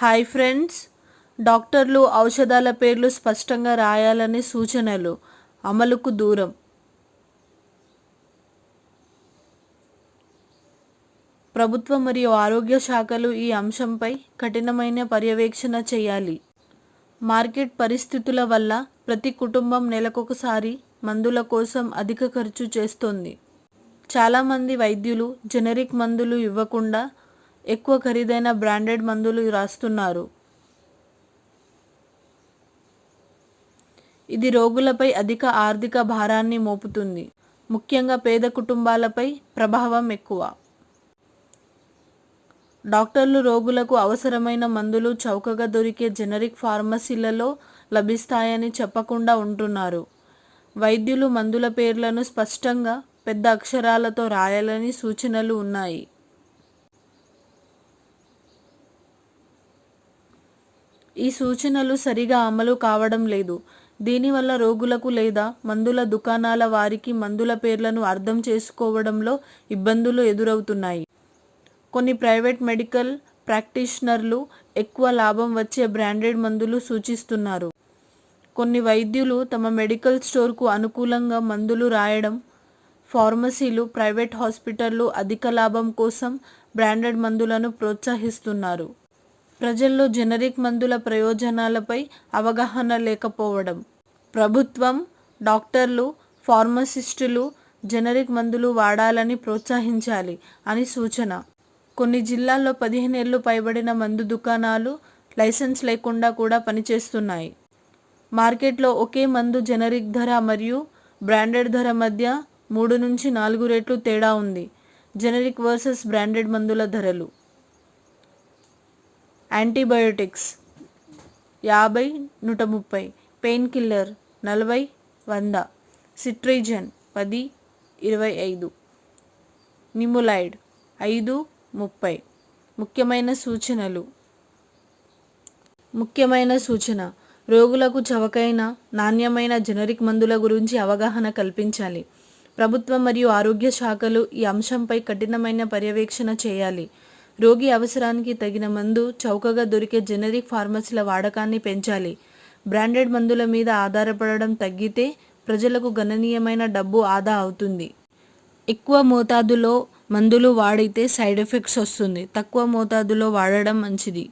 Hi friends. డాక్టర్లు ఔషధాల పేర్లు స్పష్టంగా రాయాలని సూచనలు అమలుకు దూరం. ప్రభుత్వం మరియు ఆరోగ్య శాఖలు ఈ అంశంపై కఠినమైన పర్యవేక్షణ చేయాలి. మార్కెట్ పరిస్థితుల వల్ల ప్రతి కుటుంబం నెలకొకసారి మందుల కోసం అధిక ఖర్చు చేస్తోంది. చాలామంది వైద్యులు జెనరిక్ మందులు ఇవ్వకుండా ఎక్కువ ఖరీదైన బ్రాండెడ్ మందులు రాస్తున్నారు. ఇది రోగులపై అధిక ఆర్థిక భారాన్ని మోపుతుంది. ముఖ్యంగా పేద కుటుంబాలపై ప్రభావం ఎక్కువ. డాక్టర్లు రోగులకు అవసరమైన మందులు చౌకగా దొరికే జెనరిక్ ఫార్మసీలలో లభిస్తాయని చెప్పకుండా ఉంటున్నారు. వైద్యులు మందుల పేర్లను స్పష్టంగా పెద్ద అక్షరాలతో రాయాలని సూచనలు ఉన్నాయి. ఈ సూచనలు సరిగా అమలు కావడం లేదు. దీనివల్ల రోగులకు లేదా మందుల దుకాణాల వారికి మందుల పేర్లను అర్థం చేసుకోవడంలో ఇబ్బందులు ఎదురవుతున్నాయి. కొన్ని ప్రైవేట్ మెడికల్ ప్రాక్టీషనర్లు ఎక్కువ లాభం వచ్చే బ్రాండెడ్ మందులు సూచిస్తున్నారు. కొన్ని వైద్యులు తమ మెడికల్ స్టోర్కు అనుకూలంగా మందులు రాయడం ఫార్మసీలు ప్రైవేట్ హాస్పిటల్లు అధిక లాభం కోసం బ్రాండెడ్ మందులను ప్రోత్సహిస్తున్నారు. ప్రజల్లో జెనరిక్ మందుల ప్రయోజనాలపై అవగాహన లేకపోవడం ప్రభుత్వం డాక్టర్లు ఫార్మసిస్టులు జెనరిక్ మందులు వాడాలని ప్రోత్సహించాలి అని సూచన. కొన్ని జిల్లాల్లో పదిహేనేళ్ళు పైబడిన మందు దుకాణాలు లైసెన్స్ లేకుండా కూడా పనిచేస్తున్నాయి. మార్కెట్లో ఒకే మందు జెనరిక్ ధర మరియు బ్రాండెడ్ ధర మధ్య మూడు నుంచి నాలుగు రేట్లు తేడా ఉంది. జెనరిక్ వర్సెస్ బ్రాండెడ్ మందుల ధరలు యాంటీబయోటిక్స్ యాభై నూట ముప్పై పెయిన్ కిల్లర్ నలభై వంద సిట్రిజన్ పది ఇరవై ఐదు నిములైడ్ ఐదు ముప్పై. ముఖ్యమైన సూచనలు. ముఖ్యమైన సూచన రోగులకు చవకైన నాణ్యమైన జెనరిక్ మందుల గురించి అవగాహన కల్పించాలి. ప్రభుత్వం మరియు ఆరోగ్య శాఖలు ఈ అంశంపై కఠినమైన పర్యవేక్షణ చేయాలి. రోగి అవసరానికి తగిన మందు చౌకగా దొరికే జెనరిక్ ఫార్మసీల వాడకాన్ని పెంచాలి. బ్రాండెడ్ మందుల మీద ఆధారపడడం తగ్గితే ప్రజలకు గణనీయమైన డబ్బు ఆదా అవుతుంది. ఎక్కువ మోతాదులో మందులు వాడితే సైడ్ ఎఫెక్ట్స్ వస్తుంది. తక్కువ మోతాదులో వాడడం మంచిది.